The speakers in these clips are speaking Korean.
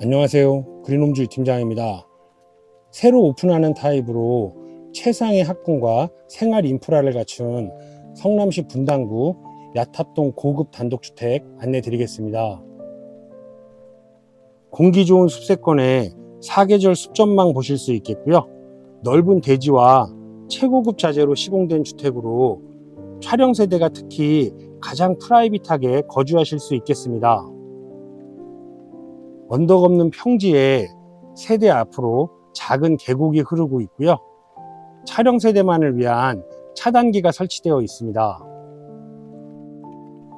안녕하세요. 그린홈주의 팀장입니다. 새로 오픈하는 타입으로 최상의 학군과 생활 인프라를 갖춘 성남시 분당구 야탑동 고급 단독주택 안내 드리겠습니다. 공기 좋은 숲세권에 사계절 숲전망 보실 수 있겠고요. 넓은 대지와 최고급 자재로 시공된 주택으로 촬영 세대가 특히 가장 프라이빗하게 거주하실 수 있겠습니다. 언덕 없는 평지에 세대 앞으로 작은 계곡이 흐르고 있고요. 촬영 세대만을 위한 차단기가 설치되어 있습니다.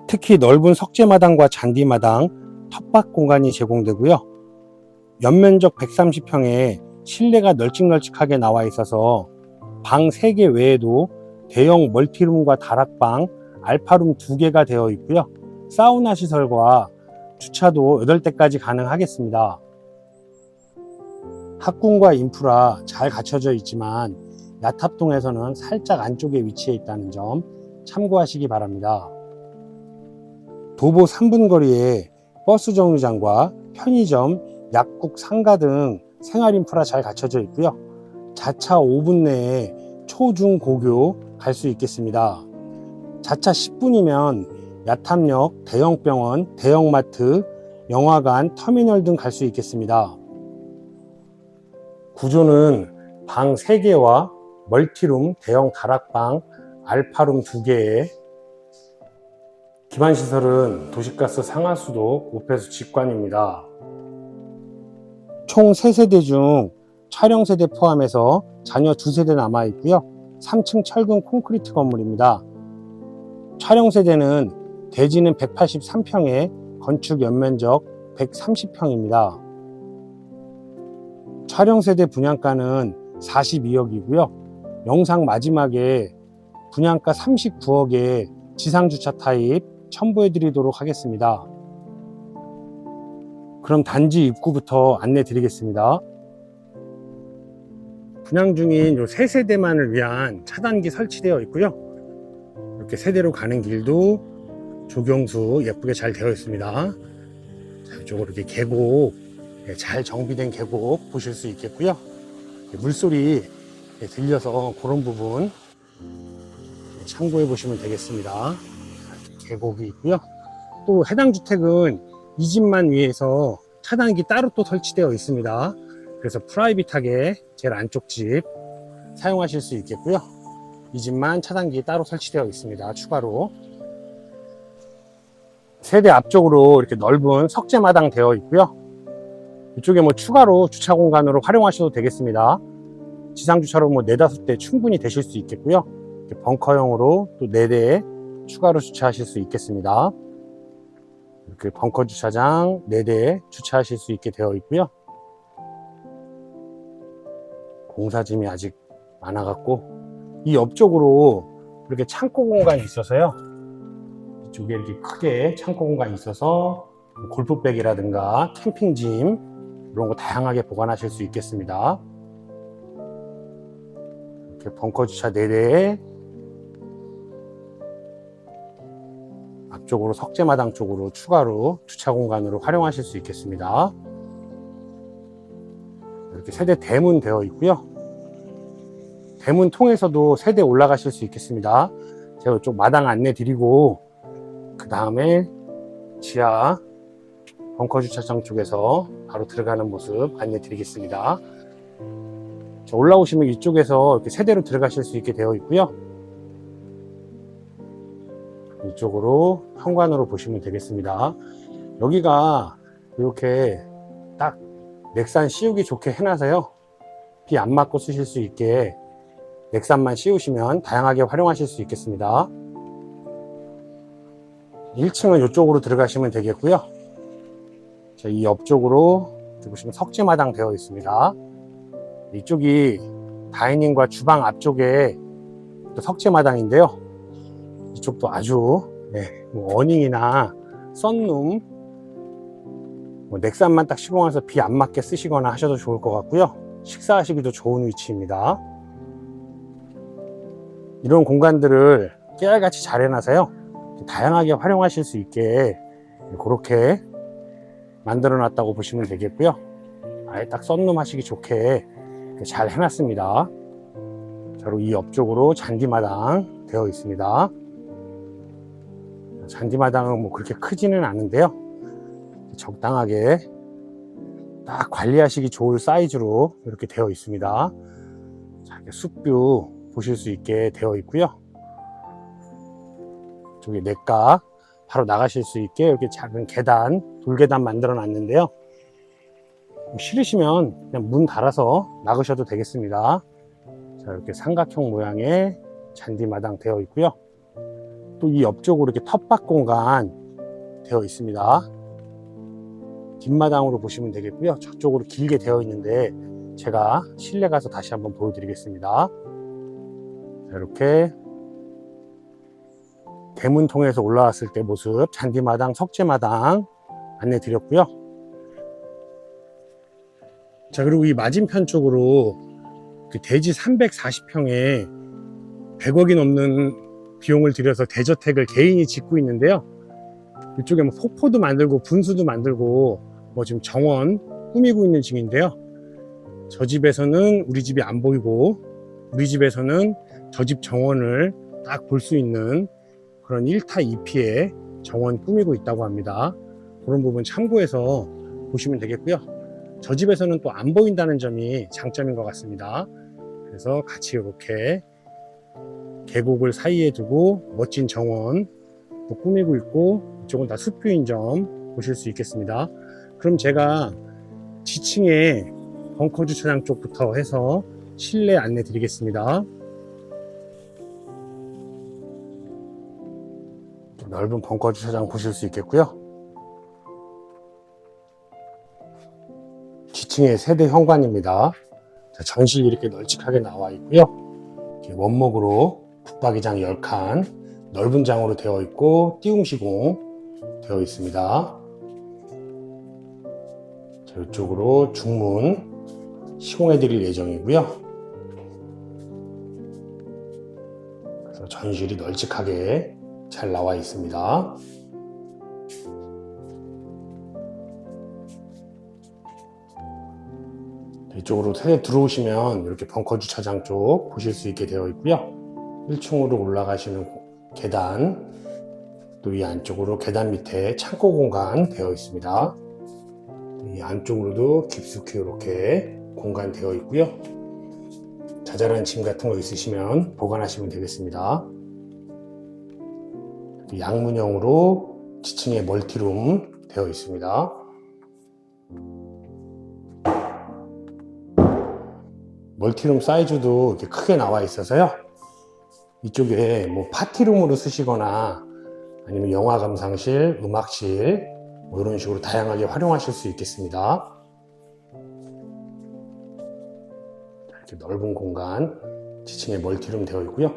특히 넓은 석재마당과 잔디마당, 텃밭 공간이 제공되고요. 연면적 130평에 실내가 널찍널찍하게 나와 있어서 방 3개 외에도 대형 멀티룸과 다락방, 알파룸 2개가 되어 있고요. 사우나 시설과 주차도 8대까지 가능하겠습니다. 학군과 인프라 잘 갖춰져 있지만 야탑동에서는 살짝 안쪽에 위치해 있다는 점 참고하시기 바랍니다. 도보 3분 거리에 버스 정류장과 편의점, 약국, 상가 등 생활 인프라 잘 갖춰져 있고요. 자차 5분 내에 초, 중, 고교 갈 수 있겠습니다. 자차 10분이면 야탐역, 대형병원, 대형마트, 영화관, 터미널 등 갈 수 있겠습니다. 구조는 방 3개와 멀티룸, 대형 다락방, 알파룸 2개에 기반시설은 도시가스 상하수도, 우폐수 직관입니다. 총 3세대 중 촬영 세대 포함해서 자녀 2세대 남아 있고요. 3층 철근 콘크리트 건물입니다. 촬영 세대는 대지는 183평에 건축 연면적 130평입니다. 촬영 세대 분양가는 42억이고요. 영상 마지막에 분양가 39억에 지상주차 타입 첨부해 드리도록 하겠습니다. 그럼 단지 입구부터 안내 드리겠습니다. 분양 중인 요 세 세대만을 위한 차단기 설치되어 있고요. 이렇게 세대로 가는 길도 조경수 예쁘게 잘 되어 있습니다. 자, 이쪽으로 이렇게 계곡, 예, 잘 정비된 계곡 보실 수 있겠고요. 예, 물소리 예, 들려서 그런 부분 참고해 보시면 되겠습니다. 계곡이 있고요. 또 해당 주택은 이 집만 위해서 차단기 따로 또 설치되어 있습니다. 그래서 프라이빗하게 제일 안쪽 집 사용하실 수 있겠고요. 이 집만 차단기 따로 설치되어 있습니다. 추가로. 세대 앞쪽으로 이렇게 넓은 석재 마당 되어 있고요. 이쪽에 뭐 추가로 주차 공간으로 활용하셔도 되겠습니다. 지상 주차로 뭐 네다섯 대 충분히 되실 수 있겠고요. 벙커형으로 또 네 대 추가로 주차하실 수 있겠습니다. 이렇게 벙커 주차장 네 대 주차하실 수 있게 되어 있고요. 공사짐이 아직 많아갖고 이 옆쪽으로 이렇게 창고 공간이 있어서요. 이쪽에 이렇게 크게 창고 공간이 있어서 골프백이라든가 캠핑짐 이런 거 다양하게 보관하실 수 있겠습니다. 이렇게 벙커 주차 4대에 앞쪽으로 석재마당 쪽으로 추가로 주차 공간으로 활용하실 수 있겠습니다. 이렇게 세대 대문 되어 있고요. 대문 통해서도 세대 올라가실 수 있겠습니다. 제가 이쪽 마당 안내 드리고 그 다음에 지하 벙커 주차장 쪽에서 바로 들어가는 모습 안내 드리겠습니다. 자, 올라오시면 이쪽에서 이렇게 세대로 들어가실 수 있게 되어 있고요. 이쪽으로 현관으로 보시면 되겠습니다. 여기가 이렇게 딱 넥산 씌우기 좋게 해놔서요. 비 안 맞고 쓰실 수 있게 넥산만 씌우시면 다양하게 활용하실 수 있겠습니다. 1층은 이쪽으로 들어가시면 되겠고요. 자, 이 옆쪽으로 보시면 석재마당 되어 있습니다. 이쪽이 다이닝과 주방 앞쪽에 또 석재마당인데요. 이쪽도 아주 네, 뭐 어닝이나 썬룸 뭐 넥산만 딱 시공해서 비 안 맞게 쓰시거나 하셔도 좋을 것 같고요. 식사하시기도 좋은 위치입니다. 이런 공간들을 깨알같이 잘 해놔서요. 다양하게 활용하실 수 있게 그렇게 만들어 놨다고 보시면 되겠고요. 아예 딱 썬룸 하시기 좋게 잘 해놨습니다. 자, 그리고 이 옆쪽으로 잔디마당 되어 있습니다. 잔디마당은 뭐 그렇게 크지는 않은데요. 적당하게 딱 관리하시기 좋을 사이즈로 이렇게 되어 있습니다. 자, 숲뷰 보실 수 있게 되어 있고요. 저기 냇가 바로 나가실 수 있게 이렇게 작은 계단, 돌계단 만들어 놨는데요. 싫으시면 그냥 문 달아서 나가셔도 되겠습니다. 자, 이렇게 삼각형 모양의 잔디마당 되어 있고요. 또 이 옆쪽으로 이렇게 텃밭 공간 되어 있습니다. 뒷마당으로 보시면 되겠고요. 저쪽으로 길게 되어 있는데 제가 실내 가서 다시 한번 보여드리겠습니다. 자, 이렇게 대문 통해서 올라왔을 때 모습 잔디마당, 석재마당 안내 드렸고요. 자 그리고 이 맞은편 쪽으로 그 대지 340평에 100억이 넘는 비용을 들여서 대저택을 개인이 짓고 있는데요. 이쪽에 뭐 폭포도 만들고 분수도 만들고 뭐 지금 정원 꾸미고 있는 중인데요. 저 집에서는 우리 집이 안 보이고 우리 집에서는 저 집 정원을 딱 볼 수 있는 그런 1타 2피의 정원 꾸미고 있다고 합니다. 그런 부분 참고해서 보시면 되겠고요. 저 집에서는 또 안 보인다는 점이 장점인 것 같습니다. 그래서 같이 이렇게 계곡을 사이에 두고 멋진 정원 또 꾸미고 있고 이쪽은 다 숲뷰인 점 보실 수 있겠습니다. 그럼 제가 지층에 벙커 주차장 쪽부터 해서 실내 안내 드리겠습니다. 넓은 벙커 주차장 보실 수 있겠고요. 지층의 세대 현관입니다. 자, 전실이 이렇게 널찍하게 나와 있고요. 원목으로 붙박이장 10칸, 넓은 장으로 되어 있고 띄움 시공 되어 있습니다. 자, 이쪽으로 중문 시공해 드릴 예정이고요. 그래서 전실이 널찍하게 잘 나와 있습니다. 이쪽으로 세대 들어오시면 이렇게 벙커 주차장 쪽 보실 수 있게 되어 있고요. 1층으로 올라가시는 계단, 또 이 안쪽으로 계단 밑에 창고 공간 되어 있습니다. 이 안쪽으로도 깊숙이 이렇게 공간 되어 있고요. 자잘한 짐 같은 거 있으시면 보관하시면 되겠습니다. 또 양문형으로 지층에 멀티룸 되어 있습니다. 멀티룸 사이즈도 이렇게 크게 나와 있어서요. 이쪽에 뭐 파티룸으로 쓰시거나 아니면 영화 감상실, 음악실 뭐 이런 식으로 다양하게 활용하실 수 있겠습니다. 이렇게 넓은 공간, 지층에 멀티룸 되어 있고요.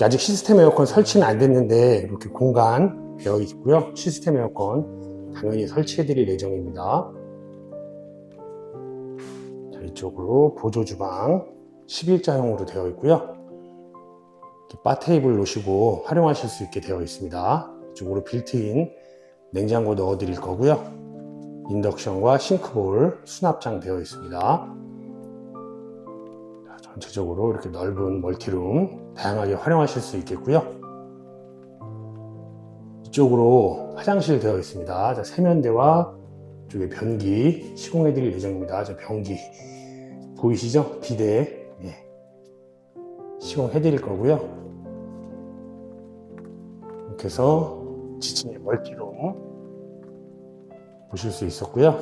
아직 시스템 에어컨 설치는 안 됐는데 이렇게 공간 되어 있고요. 시스템 에어컨 당연히 설치해 드릴 예정입니다. 자, 이쪽으로 보조 주방 11자형으로 되어 있고요. 바 테이블 놓으시고 활용하실 수 있게 되어 있습니다. 이쪽으로 빌트인 냉장고 넣어 드릴 거고요. 인덕션과 싱크볼 수납장 되어 있습니다. 자, 전체적으로 이렇게 넓은 멀티룸 다양하게 활용하실 수 있겠고요. 이쪽으로 화장실 되어 있습니다. 자, 세면대와 이쪽에 변기 시공해 드릴 예정입니다. 저 변기 보이시죠? 비대 예. 시공해 드릴 거고요. 이렇게 해서 지층의 멀티룸 보실 수 있었고요.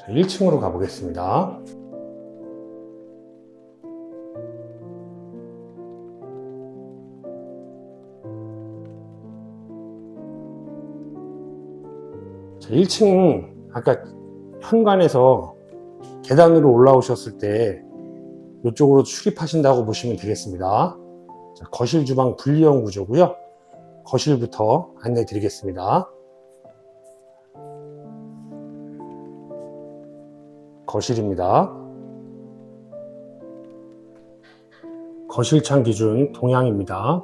자, 1층으로 가보겠습니다. 1층 아까 현관에서 계단으로 올라오셨을 때 이쪽으로 출입하신다고 보시면 되겠습니다. 자, 거실 주방 분리형 구조고요. 거실부터 안내 드리겠습니다. 거실입니다. 거실창 기준 동향입니다.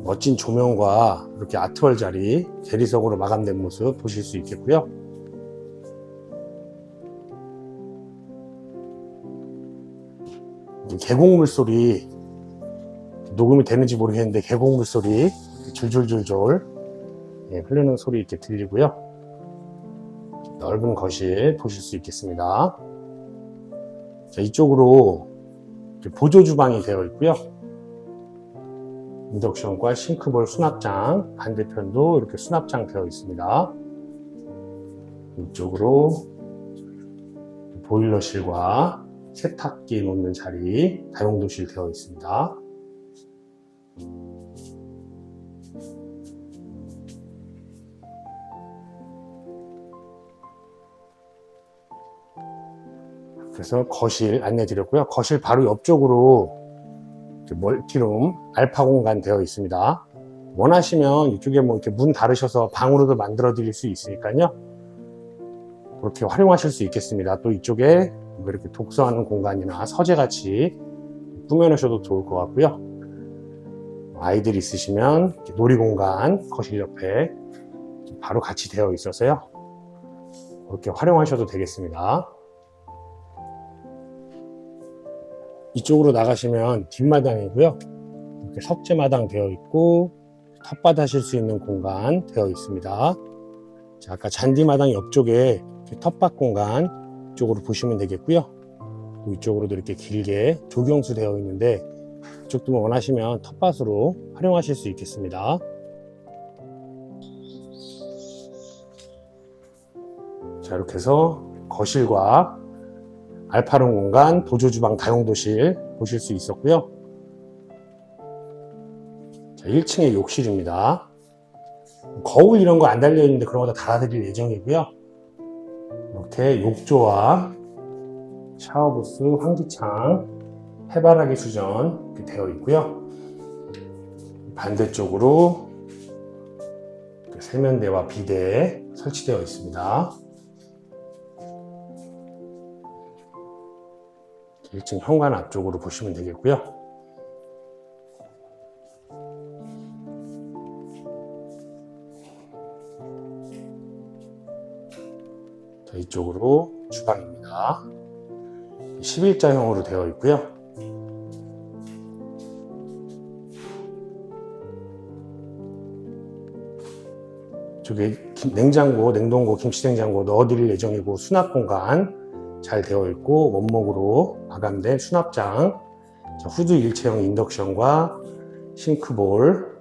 자, 멋진 조명과 이렇게 아트월 자리 대리석으로 마감된 모습 보실 수 있겠고요. 이 계곡물 소리 녹음이 되는지 모르겠는데 계곡물 소리 줄줄줄줄 예, 흐르는 소리 이렇게 들리고요. 넓은 거실 보실 수 있겠습니다. 자, 이쪽으로 보조 주방이 되어 있고요. 인덕션과 싱크볼 수납장, 반대편도 이렇게 수납장 되어 있습니다. 이쪽으로 보일러실과 세탁기 놓는 자리, 다용도실 되어 있습니다. 그래서 거실 안내 드렸고요. 거실 바로 옆쪽으로 멀티룸 알파 공간 되어 있습니다. 원하시면 이쪽에 뭐 이렇게 문 다르셔서 방으로도 만들어 드릴 수 있으니까요. 그렇게 활용하실 수 있겠습니다. 또 이쪽에 뭐 이렇게 독서하는 공간이나 서재 같이 꾸며 놓으셔도 좋을 것 같고요. 아이들 있으시면 놀이 공간 거실 옆에 바로 같이 되어 있어서요. 그렇게 활용하셔도 되겠습니다. 이쪽으로 나가시면 뒷마당이고요. 이렇게 석재마당 되어 있고 텃밭 하실 수 있는 공간 되어 있습니다. 자, 아까 잔디마당 옆쪽에 텃밭 공간 이쪽으로 보시면 되겠고요. 또 이쪽으로도 이렇게 길게 조경수 되어 있는데 이쪽도 뭐 원하시면 텃밭으로 활용하실 수 있겠습니다. 자, 이렇게 해서 거실과 알파룸 공간, 보조주방 다용도실 보실 수 있었고요. 자, 1층에 욕실입니다. 거울 이런 거 안 달려 있는데 그런 거 다 달아드릴 예정이고요. 이렇게 욕조와 샤워부스, 환기창, 해바라기 수전 이렇게 되어 있고요. 반대쪽으로 세면대와 비대 설치되어 있습니다. 1층 현관 앞쪽으로 보시면 되겠고요. 자, 이쪽으로 주방입니다. 11자형으로 되어 있고요. 저기 김- 냉장고, 냉동고, 김치냉장고 넣어드릴 예정이고 수납 공간 잘 되어 있고 원목으로 마감된 수납장 자, 후드 일체형 인덕션과 싱크볼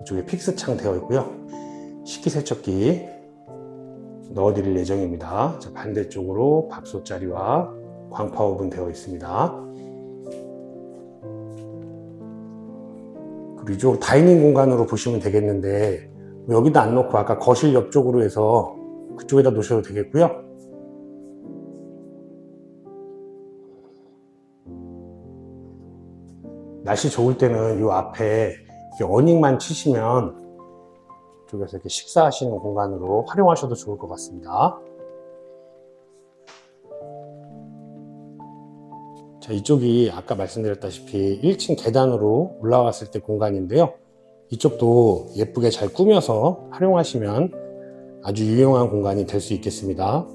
이쪽에 픽스창 되어 있고요. 식기세척기 넣어드릴 예정입니다. 자, 반대쪽으로 밥솥자리와 광파 오븐 되어 있습니다. 그리고 이쪽 다이닝 공간으로 보시면 되겠는데 여기다 안 놓고 아까 거실 옆쪽으로 해서 그쪽에다 놓으셔도 되겠고요 날씨 좋을 때는 이 앞에 어닝만 치시면 이쪽에서 이렇게 식사하시는 공간으로 활용하셔도 좋을 것 같습니다. 자, 이쪽이 아까 말씀드렸다시피 1층 계단으로 올라왔을 때 공간인데요. 이쪽도 예쁘게 잘 꾸며서 활용하시면 아주 유용한 공간이 될 수 있겠습니다.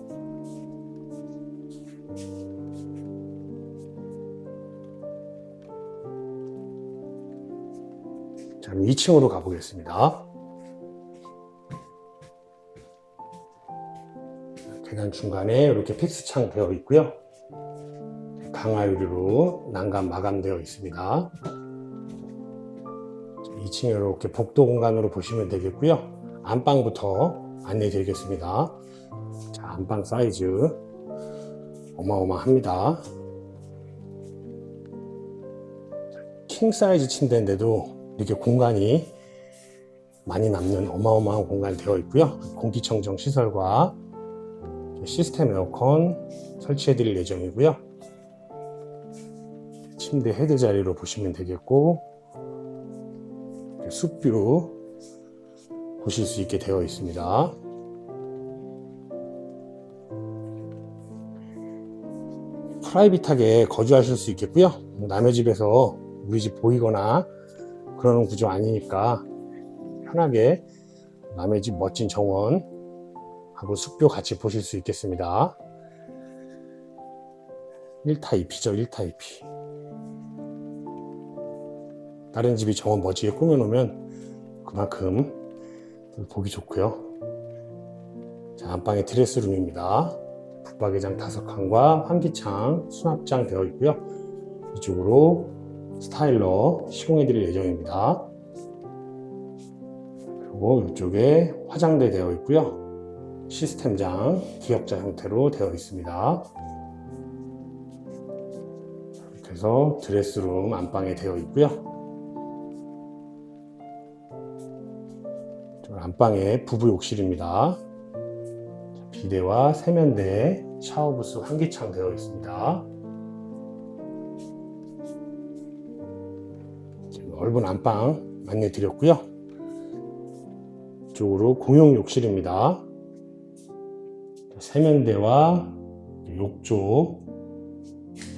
그럼 2층으로 가보겠습니다. 계단 중간에 이렇게 픽스창 되어 있고요. 강화유리로 난간 마감되어 있습니다. 2층에 이렇게 복도 공간으로 보시면 되겠고요. 안방부터 안내해 드리겠습니다. 자, 안방 사이즈 어마어마합니다. 킹 사이즈 침대인데도 이렇게 공간이 많이 남는 어마어마한 공간이 되어 있고요. 공기청정 시설과 시스템 에어컨 설치해 드릴 예정이고요. 침대 헤드 자리로 보시면 되겠고 숲뷰 보실 수 있게 되어 있습니다. 프라이빗하게 거주하실 수 있겠고요. 남의 집에서 우리 집 보이거나 그러는 구조 아니니까 편하게 남의 집 멋진 정원 하고 숲뷰 같이 보실 수 있겠습니다. 1타입이죠, 1타입이. 다른 집이 정원 멋지게 꾸며놓으면 그만큼 보기 좋고요. 자, 안방에 드레스룸입니다. 붙박이장 다섯 칸과 환기창, 수납장 되어 있고요. 이쪽으로 스타일러 시공해 드릴 예정입니다. 그리고 이쪽에 화장대 되어 있고요. 시스템장 기역자 형태로 되어 있습니다. 이렇게 해서 드레스룸 안방에 되어 있고요. 안방에 부부 욕실입니다. 비데와 세면대, 샤워부스 환기창 되어 있습니다. 넓은 안방 안내 드렸고요. 이쪽으로 공용 욕실입니다. 세면대와 욕조,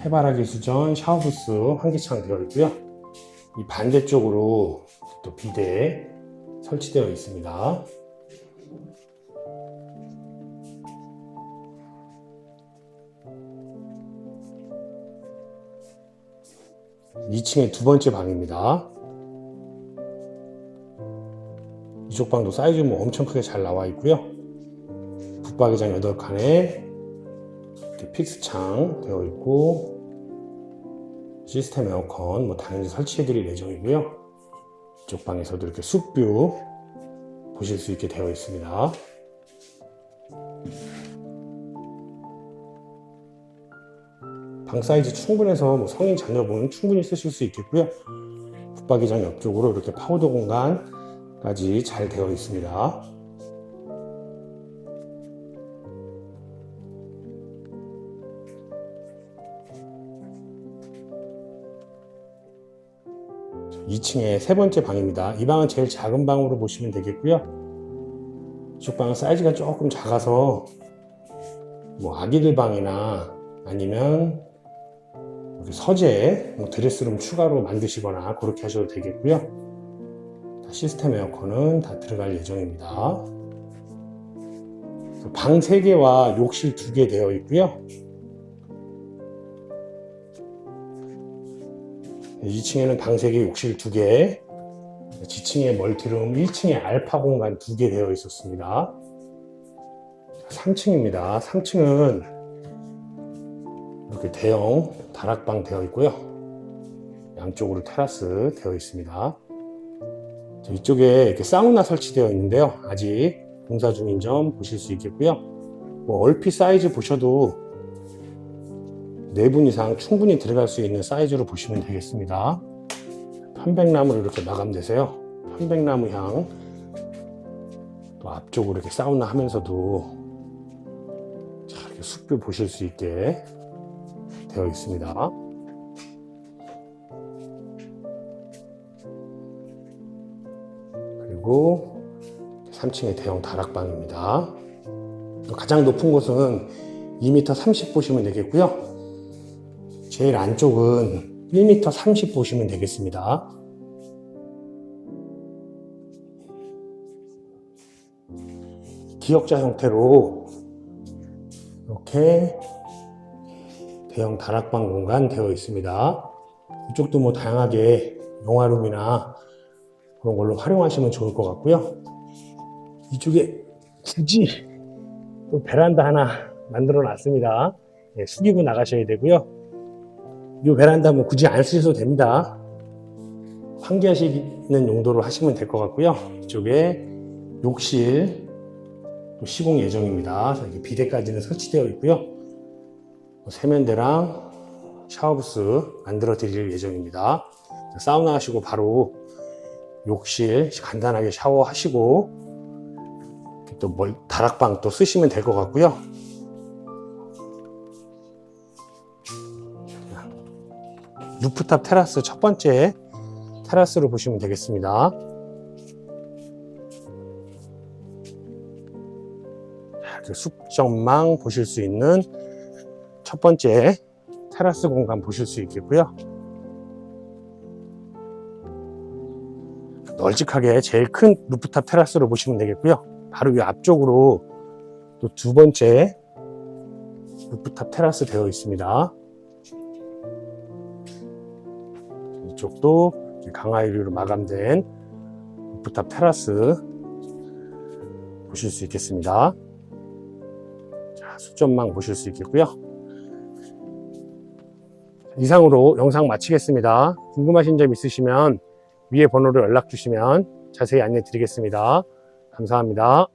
해바라기 수전, 샤워부스 환기창 되어 있고요. 이 반대쪽으로 또 비데 설치되어 있습니다. 2층의 두 번째 방입니다. 이쪽 방도 사이즈 뭐 엄청 크게 잘 나와 있고요. 붙박이장 8칸에 이렇게 픽스 창 되어 있고 시스템 에어컨 뭐 당연히 설치해 드릴 예정이고요. 이쪽 방에서도 이렇게 숲뷰 보실 수 있게 되어 있습니다. 방 사이즈 충분해서 뭐 성인 자녀분은 충분히 쓰실 수 있겠고요. 붙박이장 옆쪽으로 이렇게 파우더 공간 까지 잘 되어 있습니다. 자, 2층의 세 번째 방입니다. 이 방은 제일 작은 방으로 보시면 되겠고요. 이쪽 방은 사이즈가 조금 작아서 뭐 아기들 방이나 아니면 서재 뭐 드레스룸 추가로 만드시거나 그렇게 하셔도 되겠고요. 시스템 에어컨은 다 들어갈 예정입니다. 방 3개와 욕실 2개 되어 있고요. 2층에는 방 3개, 욕실 2개, 지층에 멀티룸, 1층에 알파 공간 2개 되어 있었습니다. 3층입니다. 3층은 이렇게 대형 다락방 되어 있고요. 양쪽으로 테라스 되어 있습니다. 저 이쪽에 이렇게 사우나 설치되어 있는데요. 아직 공사 중인 점 보실 수 있겠고요. 뭐 얼핏 사이즈 보셔도 4분 이상 충분히 들어갈 수 있는 사이즈로 보시면 되겠습니다. 편백나무로 이렇게 마감되세요. 편백나무 향. 또 앞쪽으로 이렇게 사우나 하면서도 자, 이렇게 숲뷰 보실 수 있게 되어 있습니다. 그리고 3층의 대형 다락방입니다. 가장 높은 곳은 2m 30 보시면 되겠고요. 제일 안쪽은 1m 30 보시면 되겠습니다. 기역자 형태로 이렇게 대형 다락방 공간 되어 있습니다. 이쪽도 뭐 다양하게 영화룸이나 그런 걸로 활용하시면 좋을 것 같고요. 이쪽에 굳이 또 베란다 하나 만들어 놨습니다. 예, 숙이고 나가셔야 되고요. 이 베란다 뭐 굳이 안 쓰셔도 됩니다. 환기하시는 용도로 하시면 될 것 같고요. 이쪽에 욕실 또 시공 예정입니다. 이렇게 비대까지는 설치되어 있고요. 뭐 세면대랑 샤워부스 만들어 드릴 예정입니다. 사우나 하시고 바로 욕실 간단하게 샤워하시고 또 뭘, 다락방 또 쓰시면 될 것 같고요. 루프탑 테라스 첫 번째 테라스로 보시면 되겠습니다. 이렇게 숲전망 보실 수 있는 첫 번째 테라스 공간 보실 수 있겠고요. 널찍하게 제일 큰 루프탑 테라스로 보시면 되겠고요. 바로 이 앞쪽으로 또 두 번째 루프탑 테라스 되어 있습니다. 이쪽도 강화 유리로 마감된 루프탑 테라스 보실 수 있겠습니다. 자, 수전망 보실 수 있겠고요. 이상으로 영상 마치겠습니다. 궁금하신 점 있으시면 위에 번호로 연락 주시면 자세히 안내 드리겠습니다. 감사합니다.